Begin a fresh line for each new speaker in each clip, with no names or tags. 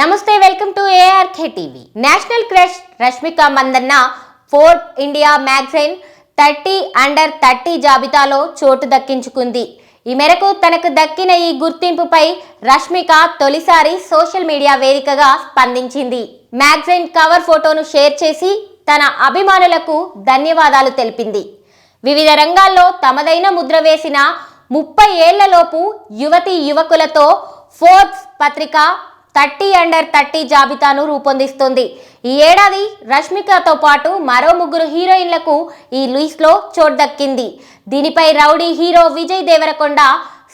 నమస్తే welcome to ARK TV national crush Rashmika Mandanna Forbes India magazine thirty under thirty జాబితాలో చోటు దక్కించుకుంది. ఈ మేరకు తనకు దక్కిన ఈ గుర్తింపుపై రష్మిక తొలిసారి సోషల్ మీడియా వేదికగా స్పందించింది. మ్యాగజైన్ కవర్ ఫోటోను షేర్ చేసి తన అభిమానులకు ధన్యవాదాలు తెలిపింది. వివిధ రంగాల్లో తమదైన ముద్ర వేసిన ముప్పై ఏళ్ళలోపు యువతి యువకులతో ఫోర్బ్స్ పత్రిక థర్టీ అండర్ థర్టీ జాబితాను రూపొందిస్తుంది. ఈ ఏడాది రష్మికతో పాటు మరో ముగ్గురు హీరోయిన్లకు ఈ లిస్ట్లో చోటు దక్కింది. దీనిపై rowdy hero Vijay Deverakonda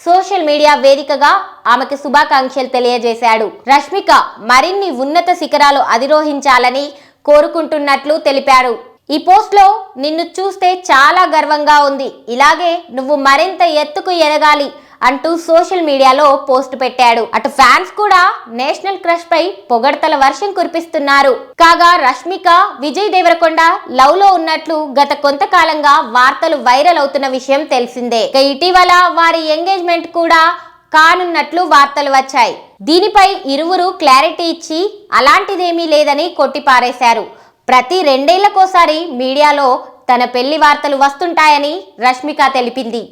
social media వేదికగా ఆమెకు శుభాకాంక్షలు తెలియజేశాడు. రష్మిక మరిన్ని ఉన్నత శిఖరాలు అధిరోహించాలని కోరుకుంటున్నట్లు తెలిపారు. ఈ పోస్ట్లో నిన్ను చూస్తే చాలా గర్వంగా ఉంది. ఇలాగే నువ్వు మరింత ఎత్తుకు ఎదగాలి. అంటూ సోషల్ మీడియాలో పోస్ట్ పెట్టాడు. అటు ఫ్యాన్స్ కూడా నేషనల్ క్రష్ పై పొగడ్తల వర్షం కురిపిస్తున్నారు. కాగా రష్మిక విజయ్ దేవరకొండ లవ్లో ఉన్నట్లు గత కొంతకాలంగా వార్తలు వైరల్ అవుతున్న విషయం తెలిసిందే. ఇక ఇటీవల వారి ఎంగేజ్మెంట్ కూడా కానున్నట్లు వార్తలు వచ్చాయి. దీనిపై ఇరువురు క్లారిటీ ఇచ్చి అలాంటిదేమీ లేదని కొట్టిపారేశారు. ప్రతి రెండేళ్ళకోసారి మీడియాలో తన పెళ్ళి వార్తలు వస్తుంటాయని రష్మిక తెలిపింది.